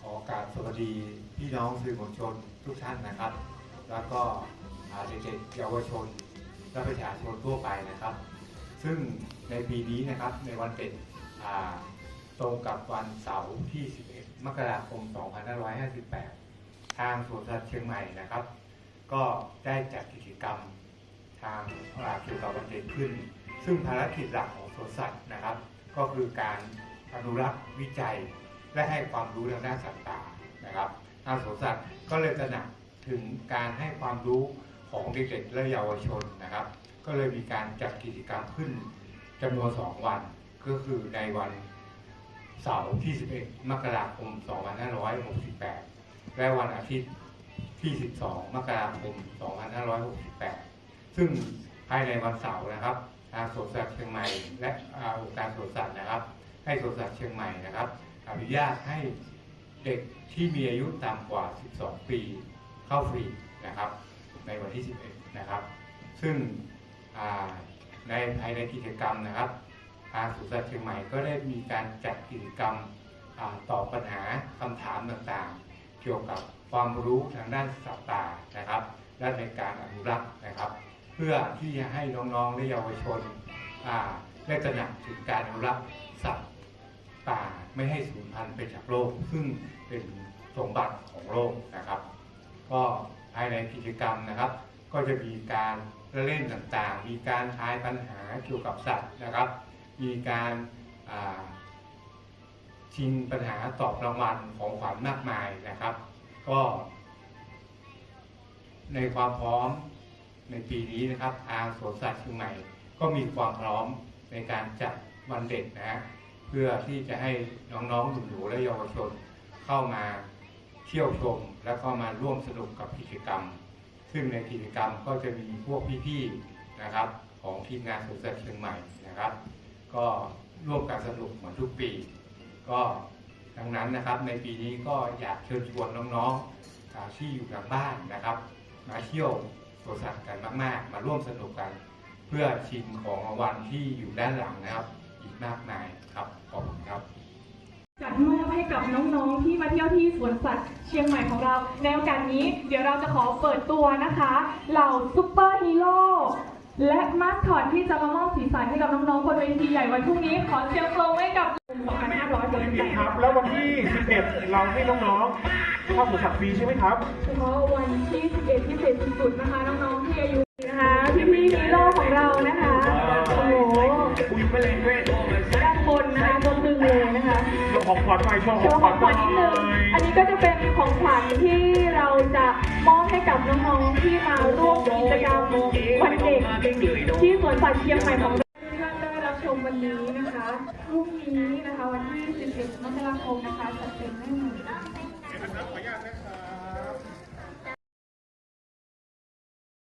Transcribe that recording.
ขอการสวัสดีพี่น้องสื่อมวลชนทุกท่านนะครับ แล้วก็เด็กๆเยาวชน และประชาชนทั่วไปนะครับ ซึ่งในปีนี้นะครับในวันเด็กตรงกับวันเสาร์ที่ 11 มกราคม 2558 ทางสวนสัตว์เชียงใหม่นะครับ ก็ได้จัดกิจกรรมทางอ่าเกี่ยวกับวันเด็กขึ้น ซึ่งภารกิจหลักของสวนสัตว์นะครับ ก็คือการอนุรักษ์วิจัย และให้ความรู้ทางด้านสัตว์ป่านะครับทางสวนสัตว์ก็เลยตระหนักถึงการให้ความรู้ของเด็กๆและเยาวชนนะครับ ก็เลยมีการจัดกิจกรรมขึ้นจำนวน 2 วัน ก็คือในวันเสาร์ที่ 11 มกราคม 2568 และวันอาทิตย์ที่ 12 มกราคม 2568 ซึ่งภายในวันเสาร์นะครับทางสวนสัตว์เชียงใหม่ และองค์การสวนสัตว์นะครับ ให้สวนสัตว์เชียงใหม่นะครับ อนุญาตให้เด็กที่มีอายุต่ำกว่า 12 ปีเข้าฟรีนะครับในวันที่ 11 นะครับ ซึ่งในภายในกิจกรรมนะครับทางสวนสัตว์เชียงใหม่ก็ได้มีการจัดกิจกรรมอตอบปัญหาคำถามต่างๆ เกี่ยวกับความรู้ทางด้านสัตว์ป่านะครับและในการอนุรักษ์นะครับ เพื่อที่จะให้น้องๆและเยาวชนได้ตระหนักถึงการอนุรักษ์สัตว์ ไม่ให้สูญพันธุ์ไปจากโลก ซึ่งเป็นสมบัติของโลกนะครับ ก็ภายในกิจกรรมนะครับ ก็จะมีการเล่นต่างๆ มีการทายปัญหาเกี่ยวกับสัตว์นะครับ มีการาชิงปัญหาตอบรางวัลของขวัญมากมายนะครับ ก็ ในความพร้อมในปีนี้นะครับทางสวนสัตว์เชียงใหม่ ก็มีความพร้อมในการจัดวันเด็กนะฮะ เพื่อที่จะให้น้องๆหนูๆและเยาวชนเข้ามาเที่ยวชม และก็มาร่วมสนุกกับกิจกรรม ซึ่งในกิจกรรมก็จะมีพวกพี่ๆนะครับ ของทีมงานสวนสัตว์เชียงใหม่นะครับ ก็ร่วมกันสนุกเหมือนทุกปี ก็ดังนั้นนะครับในปีนี้ก็อยากเชิญชวนน้องๆที่อยู่ทางบ้านนะครับ มาเที่ยวสวนสัตว์กันมาก ๆ มาร่วมสนุกกัน เพื่อชิงของรางวัลที่อยู่ด้านหลังนะครับ อีกมากมายครับ ขอบคุณครับจัดมอบให้กับน้องๆที่มาเที่ยวที่สวนสัตว์เชียงใหม่ของเรา ในโอกาสนี้เดี๋ยวเราจะขอเปิดตัวนะคะเหล่าซุปเปอร์ฮีโร่และมาสคอตที่จะมามอบสีสันให้กับน้องๆบนเวทีใหญ่วันพรุ่งนี้ขอเสียงปรบมือให้กับ2,500คนแรกครับ แล้ววันที่ 11 เราให้น้องๆเข้าสวนสัตว์ฟรีใช่ไหมครับเฉพาะวันที่ 11 พิเศษสุดๆนะคะน้องๆที่อายุนะคะพี่ๆฮีโร่ของเรานะคะโอ้โหอุ้ยไม่เล่นด้วย ของขวัญหน่อยโชว์โชของว์ขขวัอญงหน่อขวัญนิดนึง อันนี้ก็จะเป็นของขวัญที่เราจะมอบให้กับน้องๆที่มาร่วมกิจกรรมวันเด็กที่สวนสัตว์เชียงใหม่ของเราท่านได้รับชมวันนี้นะคะพรุ่งนี้นะคะวันที่ 11 มกราคมนะคะจะเป็นแน่นอ